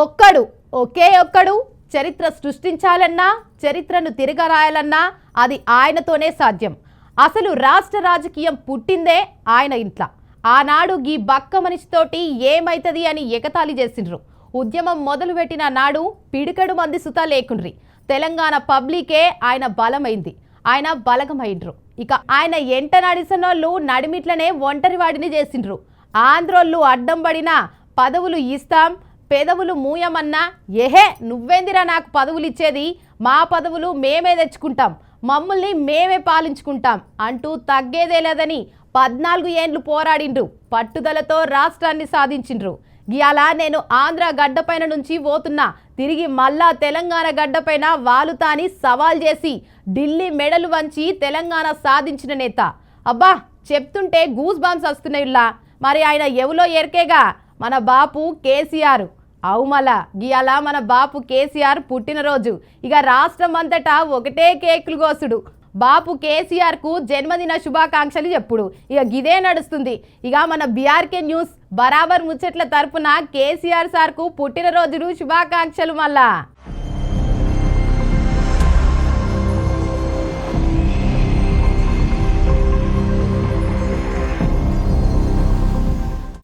ఒక్కడు ఒకే ఒక్కడు చరిత్ర సృష్టించాలన్నా చరిత్రను తిరగరాయాలన్నా అది ఆయనతోనే సాధ్యం. అసలు రాష్ట్ర రాజకీయం పుట్టిందే ఆయన ఇంట్లో. ఆనాడు గీ బక్క మనిషితోటి ఏమైతుంది అని ఎగతాళి చేసిండ్రు. ఉద్యమం మొదలుపెట్టిన నాడు పిడికడు మంది సుత లేకుండ్రి. తెలంగాణ పబ్లికే ఆయన బలమైంది. ఆయన బలగమైండ్రు. ఇక ఆయన ఎంట నడిసినోళ్ళు నడిమిట్లనే ఒంటరి వాడిని చేసిండ్రు. ఆంధ్రోళ్ళు అడ్డం పడినా పదవులు ఇస్తాం పెదవులు మూయమన్నా ఎహే నువ్వేందిరా నాకు పదవులు ఇచ్చేది మా పదవులు మేమే తెచ్చుకుంటాం. మమ్మల్ని మేమే పాలించుకుంటాం అంటూ తగ్గేదే లేదని పద్నాలుగు ఏండ్లు పోరాడిండ్రు. పట్టుదలతో రాష్ట్రాన్ని సాధించిండ్రు. ఇయాల నేను ఆంధ్ర గడ్డపైన నుంచి పోతున్నా. తిరిగి మళ్ళా తెలంగాణ గడ్డపైన వాలుతాని సవాల్ చేసి ఢిల్లీ మెడలు వంచి తెలంగాణ సాధించిన నేత. అబ్బా చెప్తుంటే గూస్ బాంబ్స్ వస్తున్నాయిలా మరి ఆయన ఎవలో ఎరికేగా మన బాపు కేసీఆర్. అవుమల గియాల మన బాపు కేసీఆర్ పుట్టినరోజు. ఇక రాష్ట్రం అంతటా ఒకటే కేకులు కోసుడు. బాపు కేసీఆర్కు జన్మదిన శుభాకాంక్షలు చెప్పుడు. ఇక గిదే నడుస్తుంది. ఇక మన బీఆర్కే న్యూస్ బరాబర్ ముచ్చట్ల తరపున కేసీఆర్ సార్కు పుట్టినరోజులు శుభాకాంక్షలు మళ్ళా.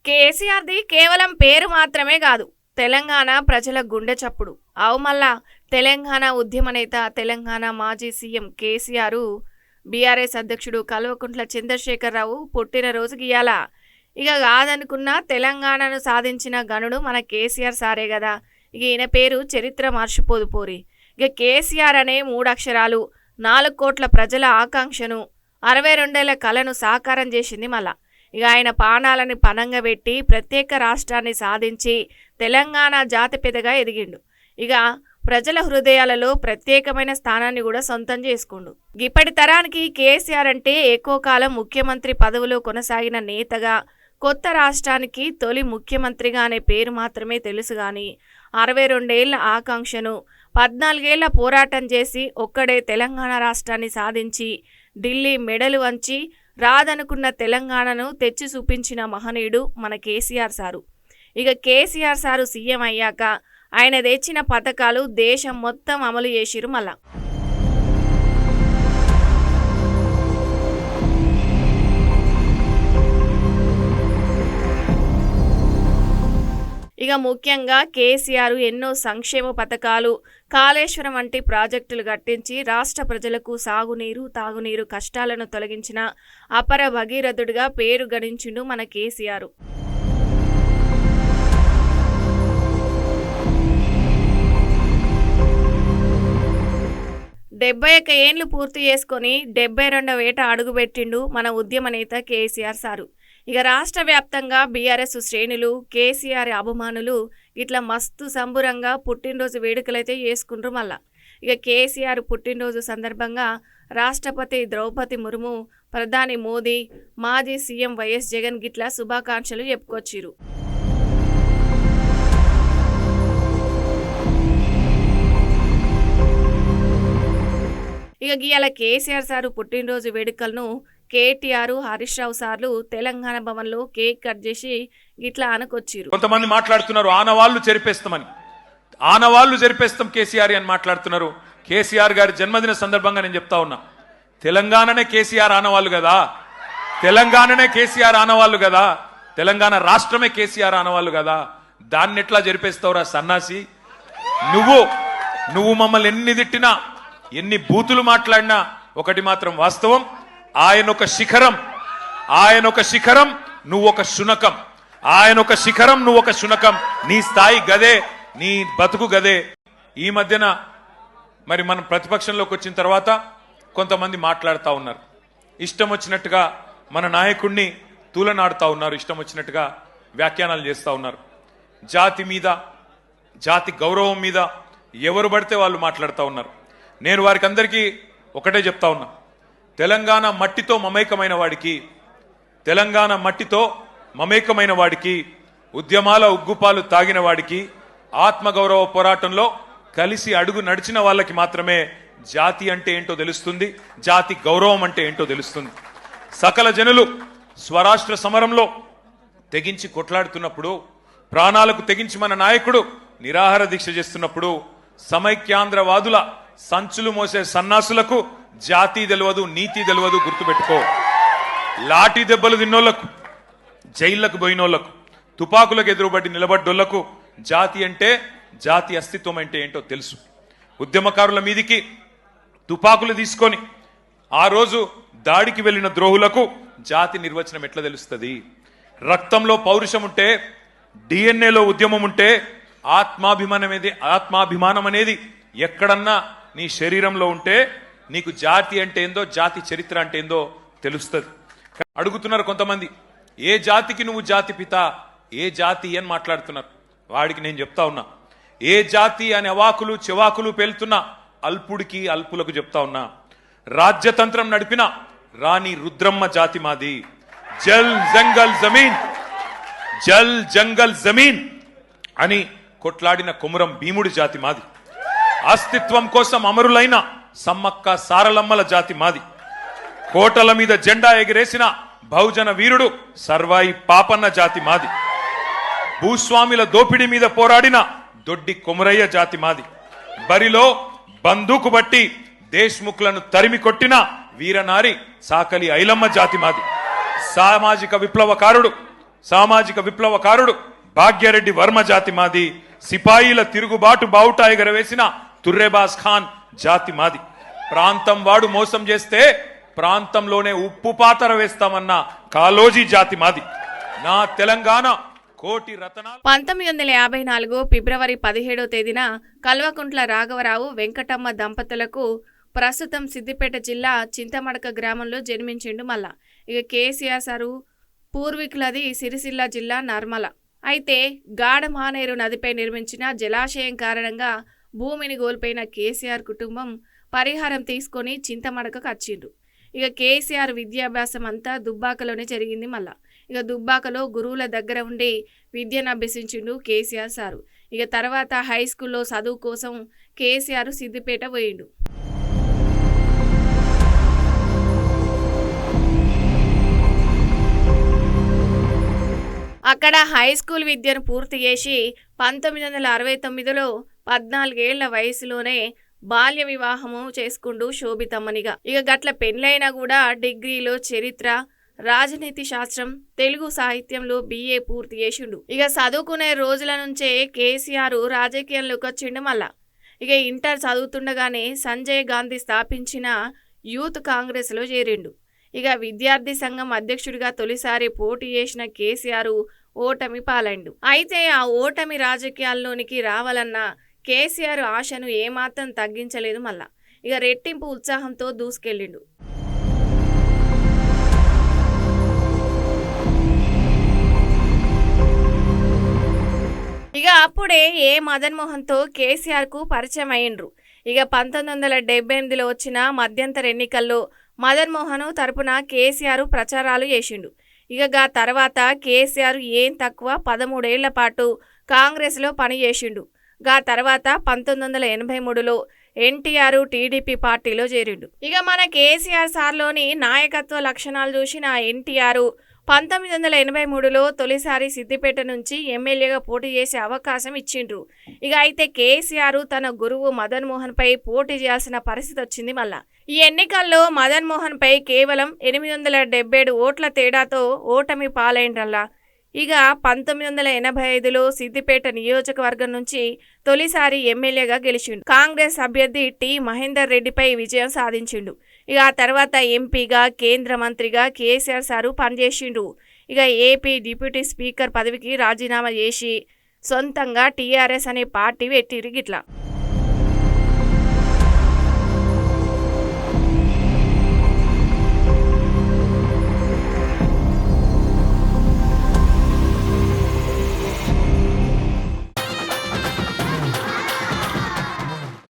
కేసీఆర్ది కేవలం పేరు మాత్రమే కాదు. తెలంగాణ ప్రజల గుండె చప్పుడు. అవు తెలంగాణ ఉద్యమ నేత తెలంగాణ మాజీ సీఎం కేసీఆర్ బీఆర్ఎస్ అధ్యక్షుడు కల్వకుంట్ల చంద్రశేఖరరావు పుట్టినరోజు గీయాల ఇక కాదనుకున్న తెలంగాణను సాధించిన గనుడు మన కేసీఆర్ సారే కదా ఇక ఈయన పేరు చరిత్ర మార్చిపోదు పోరి. ఇక కేసీఆర్ అనే మూడు అక్షరాలు నాలుగు కోట్ల ప్రజల ఆకాంక్షను అరవై రెండేళ్ళ కళను సాకారం చేసింది మళ్ళా ఇక ఆయన పానాలని పనంగా పెట్టి ప్రత్యేక రాష్ట్రాన్ని సాధించి తెలంగాణ జాతిపితగా ఎదిగిండు. ఇక ప్రజల హృదయాలలో ప్రత్యేకమైన స్థానాన్ని కూడా సొంతం చేసుకుండు. ఇప్పటి తరానికి కేసీఆర్ అంటే ఎక్కువ కాలం ముఖ్యమంత్రి పదవిలో కొనసాగిన నేతగా కొత్త రాష్ట్రానికి తొలి ముఖ్యమంత్రిగా అనే పేరు మాత్రమే తెలుసు కానీ అరవై రెండేళ్ళ ఆకాంక్షను పద్నాలుగేళ్ళ పోరాటం చేసి ఒక్కడే తెలంగాణ రాష్ట్రాన్ని సాధించి ఢిల్లీ మెడలు వంచి రాదనుకున్న తెలంగాణను తెచ్చి చూపించిన మహనీయుడు మన కేసీఆర్ సారు. ఇక కేసీఆర్ సారు సీఎం అయ్యాక ఆయన తెచ్చిన పథకాలు దేశం మొత్తం అమలు చేసిరు మళ్ళా. ఇక ముఖ్యంగా కేసీఆర్ ఎన్నో సంక్షేమ పథకాలు కాళేశ్వరం వంటి ప్రాజెక్టులు కట్టించి రాష్ట్ర ప్రజలకు సాగునీరు తాగునీరు కష్టాలను తొలగించిన అపర భగీరథుడిగా పేరు గణించిండు మన కేసీఆర్. డెబ్బై ఒక్క ఏండ్లు పూర్తి చేసుకొని డెబ్బై రెండవ ఏట అడుగుపెట్టిండు మన ఉద్యమ నేత కేసీఆర్ సారు. ఇక రాష్ట్ర వ్యాప్తంగా బీఆర్ఎస్ శ్రేణులు కేసీఆర్ అభిమానులు ఇట్లా మస్తు సంబురంగా పుట్టినరోజు వేడుకలైతే చేసుకుంటారు మళ్ళా. ఇక కేసీఆర్ పుట్టినరోజు సందర్భంగా రాష్ట్రపతి ద్రౌపది ముర్ము ప్రధాని మోదీ మాజీ సీఎం వైఎస్ జగన్ గిట్ల శుభాకాంక్షలు చెప్పుకొచ్చిరు ఇక గీయాల కేసీఆర్ సారు పుట్టినరోజు వేడుకలను కేటీఆర్ హరీష్ రావు సార్లు తెలంగాణ భవన్లో కేక్ కట్ చేసి ఇట్లా అనకొచ్చిరు కొంతమంది మాట్లాడుతున్నారు ఆనవాళ్ళు జరిపేస్తామని. ఆనవాళ్ళు జరిపేస్తాం కేసీఆర్ అని మాట్లాడుతున్నారు. కేసీఆర్ గారి జన్మదిన సందర్భంగా నేను చెప్తా ఉన్నా. తెలంగాణనే కేసీఆర్ ఆనవాళ్ళు కదా. తెలంగాణనే కేసీఆర్ ఆనవాళ్ళు కదా. తెలంగాణ రాష్ట్రమే కేసీఆర్ ఆనవాళ్ళు కదా. దాన్ని ఎట్లా జరిపేస్తావురా సన్నాసి? నువ్వు నువ్వు మమ్మల్ని ఎన్ని తిట్టినా ఎన్ని బూతులు మాట్లాడినా ఒకటి మాత్రం వాస్తవం. ఆయన ఒక శిఖరం. ఆయన ఒక శిఖరం నువ్వు ఒక శునకం. ఆయన ఒక శిఖరం నువ్వు ఒక శునకం. నీ స్థాయి గదే నీ బతుకు గదే. ఈ మధ్యన మరి మనం ప్రతిపక్షంలోకి వచ్చిన తర్వాత కొంతమంది మాట్లాడుతూ ఉన్నారు. ఇష్టం వచ్చినట్టుగా మన నాయకుడిని తూలనాడుతూ ఉన్నారు. ఇష్టం వచ్చినట్టుగా వ్యాఖ్యానాలు చేస్తూ ఉన్నారు. జాతి మీద జాతి గౌరవం మీద ఎవరు పడితే వాళ్ళు మాట్లాడుతూ ఉన్నారు. నేను వారికి అందరికీ ఒకటే చెప్తా ఉన్నా. తెలంగాణ మట్టితో మమేకమైన వాడికి తెలంగాణ మట్టితో మమేకమైన వాడికి ఉద్యమాల ఉగ్గుపాలు తాగిన వాడికి ఆత్మగౌరవ పోరాటంలో కలిసి అడుగు నడిచిన వాళ్ళకి మాత్రమే జాతి అంటే ఏంటో తెలుస్తుంది జాతి గౌరవం అంటే ఏంటో తెలుస్తుంది. సకల జనులు స్వరాష్ట్ర సమరంలో తెగించి కొట్లాడుతున్నప్పుడు ప్రాణాలకు తెగించి మన నాయకుడు నిరాహార దీక్ష చేస్తున్నప్పుడు సమైక్యాంధ్రవాదుల సంచులు మోసే సన్నాసులకు జాతి తెలియదు నీతి తెలియదు గుర్తుపెట్టుకో. లాఠీ దెబ్బలు తిన్నోళ్ళకు జైళ్ళకు పోయినోళ్ళకు తుపాకులకు ఎదురుబడి నిలబడ్డోళ్ళకు జాతి అంటే జాతి అస్తిత్వం అంటే ఏంటో తెలుసు. ఉద్యమకారుల మీదికి తుపాకులు తీసుకొని ఆ రోజు దాడికి వెళ్ళిన ద్రోహులకు జాతి నిర్వచనం ఎట్లా తెలుస్తుంది? రక్తంలో పౌరుషం ఉంటే డిఎన్ఏలో ఉద్యమం ఉంటే ఆత్మాభిమానం అనేది ఆత్మాభిమానం అనేది ఎక్కడన్నా నీ శరీరంలో ఉంటే నీకు జాతి అంటే ఏందో జాతి చరిత్ర అంటే ఏందో తెలుస్తుంది. అడుగుతున్నారు కొంతమంది ఏ జాతికి నువ్వు జాతి పిత? ఏ జాతి అని మాట్లాడుతున్నారు. వాడికి నేను చెప్తా ఉన్నా. ఏ జాతి అనే అవాకులు చెవాకులు పేలుతున్న అల్పుడికి అల్పులకు చెప్తా ఉన్నా. రాజ్యతంత్రం నడిపిన రాణి రుద్రమ్మ జాతి మాది. జల్ జంగల్ జమీన్ జల్ జంగల్ జమీన్ అని కొట్లాడిన కొమురం భీముడి జాతి మాది. అస్తిత్వం కోసం అమరులైన సమ్మక్క సారలమ్మల జాతి మాది. కోటల మీద జెండా ఎగిరేసిన బహుజన వీరుడు సర్వాయి పాపన్న జాతి మాది. భూస్వాముల దోపిడీ మీద పోరాడిన దొడ్డి కొమరయ్య జాతి మాది. బరిలో బందూకు బట్టి దేశ్ముఖులను తరిమి కొట్టిన వీరనారి సాకలి ఐలమ్మ జాతి మాది. సామాజిక విప్లవకారుడు సామాజిక విప్లవకారుడు భాగ్యరెడ్డి వర్మ జాతి మాది. సిపాయిల తిరుగుబాటు బావుట ఎగరవేసిన తుర్రెబాస్ ఖాన్ జాతి మాది. ప్రాంతం వాడు మోసం చేస్తే ప్రాంతంలోనే ఉప్పు పాతర వేస్తామన్న కాలోజీ జాతి మాది. నా తెలంగాణ కోటి రతనాలు. పంతొమ్మిది వందల యాభై నాలుగు ఫిబ్రవరి పదిహేడో తేదీన కల్వకుంట్ల రాఘవరావు వెంకటమ్మ దంపతులకు ప్రస్తుతం సిద్దిపేట జిల్లా చింతమడక గ్రామంలో జన్మించిండు మళ్ళా ఇక కేసీఆర్ సారు పూర్వీకులది సిరిసిల్ల జిల్లా నర్మల. అయితే గాఢ మానేరు నదిపై నిర్మించిన జలాశయం కారణంగా భూమిని కోల్పోయిన కేసీఆర్ కుటుంబం పరిహారం తీసుకొని చింతమడకకు వచ్చిండ్రు. ఇక కేసీఆర్ విద్యాభ్యాసం అంతా దుబ్బాకలోనే జరిగింది మళ్ళా. ఇక దుబ్బాకలో గురువుల దగ్గర ఉండి విద్యను అభ్యసించిండు కేసీఆర్ సారు. ఇక తర్వాత హై స్కూల్లో చదువు కోసం కేసీఆర్ సిద్దిపేట పోయిండు. అక్కడ హై స్కూల్ విద్యను పూర్తి చేసి పంతొమ్మిది వందల అరవై తొమ్మిదిలో పద్నాలుగేళ్ళ వయసులోనే బాల్య వివాహము చేసుకుంటూ శోభితమ్మనిగా. ఇక గట్ల పెళ్ళైనా కూడా డిగ్రీలో చరిత్ర రాజనీతి శాస్త్రం తెలుగు సాహిత్యంలో బిఏ పూర్తి చేసిండు. ఇక చదువుకునే రోజుల నుంచే కేసీఆర్ రాజకీయంలోకి వచ్చిండు మళ్ళా. ఇక ఇంటర్ చదువుతుండగానే సంజయ్ గాంధీ స్థాపించిన యూత్ కాంగ్రెస్లో చేరిండు. ఇక విద్యార్థి సంఘం అధ్యక్షుడిగా తొలిసారి పోటీ చేసిన కేసీఆర్ ఓటమి పాలైండు. అయితే ఆ ఓటమి రాజకీయాల్లోనికి రావాలన్నా కేసీఆర్ ఆశను ఏమాత్రం తగ్గించలేదు మళ్ళా. ఇక రెట్టింపు ఉత్సాహంతో దూసుకెళ్ళిండు. ఇక అప్పుడే ఏ మదన్ మోహన్తో కేసీఆర్కు పరిచయం అయ్యిండ్రు. ఇక పంతొమ్మిది వందల డెబ్బై ఎనిమిదిలో వచ్చిన మధ్యంతర ఎన్నికల్లో మదన్ మోహన్ తరపున కేసీఆర్ ప్రచారాలు చేసిండు. ఇక గా తర్వాత కేసీఆర్ ఏం తక్కువ పదమూడేళ్ళ పాటు కాంగ్రెస్లో పనిచేసిండు. గా తర్వాత పంతొమ్మిది వందల ఎనభై మూడులో ఎన్టీఆర్ టీడీపీ పార్టీలో చేరిండు. ఇక మన కేసీఆర్ సార్లోని నాయకత్వ లక్షణాలు చూసిన ఎన్టీఆర్ పంతొమ్మిది వందల ఎనభై మూడులో తొలిసారి సిద్దిపేట నుంచి ఎమ్మెల్యేగా పోటీ చేసే అవకాశం ఇచ్చిండ్రు. ఇక అయితే కేసీఆర్ తన గురువు మదన్ మోహన్ పై పోటీ చేయాల్సిన పరిస్థితి వచ్చింది మళ్ళా. ఈ ఎన్నికల్లో మదన్ మోహన్ పై కేవలం ఎనిమిది వందల డెబ్బై ఏడు ఓట్ల తేడాతో ఓటమి పాలైండ్రల్లా. ఇక పంతొమ్మిది వందల ఎనభై ఐదులో సిద్దిపేట నియోజకవర్గం నుంచి తొలిసారి ఎమ్మెల్యేగా గెలిచిండు. కాంగ్రెస్ అభ్యర్థి టి. మహేందర్ రెడ్డిపై విజయం సాధించిండు. ఇక ఆ తర్వాత ఎంపీగా కేంద్ర మంత్రిగా కేసీఆర్ సారు పనిచేసిండు. ఇక ఏపీ డిప్యూటీ స్పీకర్ పదవికి రాజీనామా చేసి సొంతంగా టీఆర్ఎస్ అనే పార్టీ పెట్టిరు గిట్లా.